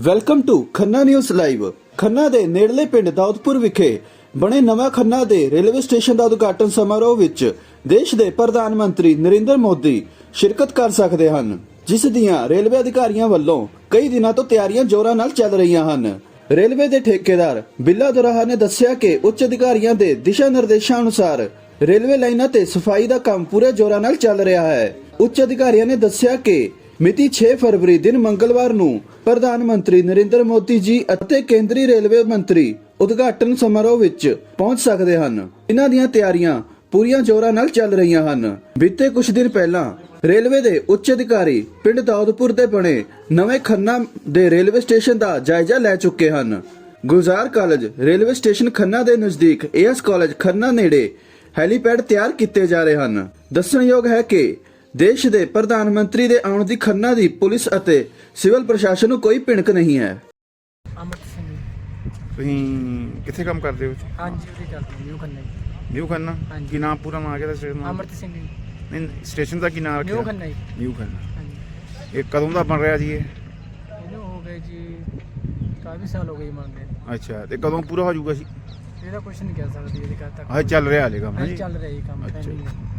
Welcome to Khanna news live Khanna ਦੇ ਨੇੜਲੇ ਪਿੰਡ ਦਾਊਦਪੁਰ ਵਿਖੇ ਬਣੇ ਨਵਾਂ ਖੰਨਾ ਦੇ ਰੇਲਵੇ ਸਟੇਸ਼ਨ ਦਾ ਉਦਘਾਟਨ ਸਮਾਰੋਹ ਵਿੱਚ ਦੇਸ਼ ਦੇ ਪ੍ਰਧਾਨ ਮੰਤਰੀ ਨਰਿੰਦਰ ਮੋਦੀ ਸ਼ਿਰਕਤ ਕਰ ਸਕਦੇ ਹਨ, ਜਿਸ ਦੀਆਂ ਰੇਲਵੇ ਅਧਿਕਾਰੀਆਂ ਵੱਲੋਂ ਕਈ ਦਿਨਾਂ ਤੋਂ ਤਿਆਰੀਆਂ ਜ਼ੋਰਾਂ ਨਾਲ ਚੱਲ ਰਹੀਆਂ ਹਨ। ਰੇਲਵੇ ਦੇ ਠੇਕੇਦਾਰ ਬਿੱਲਾ ਦੁਰਾਹਾ ਨੇ ਦੱਸਿਆ ਕਿ ਉੱਚ ਅਧਿਕਾਰੀਆਂ ਦੇ ਦਿਸ਼ਾ ਨਿਰਦੇਸ਼ਾਂ ਅਨੁਸਾਰ ਰੇਲਵੇ ਲਾਈਨਾਂ ਤੇ ਸਫ਼ਾਈ ਦਾ ਕੰਮ ਪੂਰੇ ਜ਼ੋਰਾਂ ਨਾਲ ਚੱਲ ਰਿਹਾ ਹੈ। ਉੱਚ ਅਧਿਕਾਰੀਆਂ ਨੇ ਦੱਸਿਆ ਕਿ ਮਿਤੀ 6 ਫਰਵਰੀ ਦਿਨ ਮੰਗਲਵਾਰ ਨੂੰ ਪ੍ਰਧਾਨ ਮੰਤਰੀ ਨਰਿੰਦਰ ਮੋਦੀ ਜੀ ਅਤੇ ਕੇਂਦਰੀ ਰੇਲਵੇ ਮੰਤਰੀ ਉਦਘਾਟਨ ਸਮਾਰੋਹ ਵਿੱਚ ਪਹੁੰਚ ਸਕਦੇ ਹਨ। ਇਹਨਾਂ ਦੀਆਂ ਤਿਆਰੀਆਂ ਪੂਰੀਆਂ ਜ਼ੋਰਾਂ ਨਾਲ ਚੱਲ ਰਹੀਆਂ ਹਨ। ਬੀਤੇ ਕੁਝ ਦਿਨ ਪਹਿਲਾਂ ਰੇਲਵੇ ਦੇ ਉੱਚ ਅਧਿਕਾਰੀ ਪਿੰਡ ਦਾਊਦਪੁਰ ਦੇ ਬਣੇ ਨਵੇਂ ਖੰਨਾ ਦੇ ਰੇਲਵੇ ਸਟੇਸ਼ਨ ਦਾ ਜਾਇਜ਼ਾ ਲੈ ਚੁੱਕੇ ਹਨ। Gulzar college railway station Khanna ਦੇ ਨਜ਼ਦੀਕ ਏਐਸ ਕਾਲਜ ਖੰਨਾ ਨੇੜੇ ਹੈਲੀਪੈਡ ਤਿਆਰ ਕੀਤੇ ਜਾ ਰਹੇ ਹਨ। ਦੱਸਣਯੋਗ ਹੈ ਕਿ ਦੇਸ਼ ਦੇ ਪ੍ਰਧਾਨ ਮੰਤਰੀ ਦੇ ਆਉਣ ਦੀ ਖੰਨਾ ਦੀ ਪੁਲਿਸ ਅਤੇ ਸਿਵਲ ਪ੍ਰਸ਼ਾਸਨ ਨੂੰ ਕੋਈ ਭਿਣਕ ਨਹੀਂ ਹੈ। ਅਮਰਤ ਸਿੰਘ ਜੀ। ਤੁਸੀਂ ਕਿੱਥੇ ਕੰਮ ਕਰਦੇ ਹੋ? ਹਾਂਜੀ ਉਹਦੀ ਗੱਲ ਨਿਊ ਖੰਨਾ ਜੀ। ਨਿਊ ਖੰਨਾ? ਹਾਂਜੀ। ਕੀ ਨਾਮ ਪੂਰਾ ਨਾਮ ਕਿਹਦਾ ਸਟੇਸ਼ਨ ਦਾ? ਅਮਰਤ ਸਿੰਘ ਜੀ। ਨਹੀਂ ਸਟੇਸ਼ਨ ਦਾ ਕੀ ਨਾਮ ਰੱਖਿਆ? ਨਿਊ ਖੰਨਾ ਜੀ। ਨਿਊ ਖੰਨਾ। ਹਾਂਜੀ। ਇਹ ਕਦੋਂ ਦਾ ਬਣ ਰਿਹਾ ਜੀ ਇਹ? ਇਹਨੂੰ ਹੋ ਗਏ ਜੀ ਕਾਫੀ ਸਾਲ ਹੋ ਗਏ ਜੀ ਮੰਗਦੇ ਅੱਛਾ ਤੇ ਕਦੋਂ ਪੂਰਾ ਹੋ ਜਾਊਗਾ ਜੀ? ਇਹਦਾ ਕੁਝ ਨਹੀਂ ਕਹਿ ਸਕਦੀ ਇਹਦੇ ਕਦ ਤੱਕ। ਹਾਂ ਚੱਲ ਰਿਹਾ ਹਾਲੇ ਕੰਮ ਹਾਂਜੀ ਜੀ ਚੱਲ ਰਿਹਾ ਜੀ ਕੰਮ ਅੱਛਾ। ਹੈ।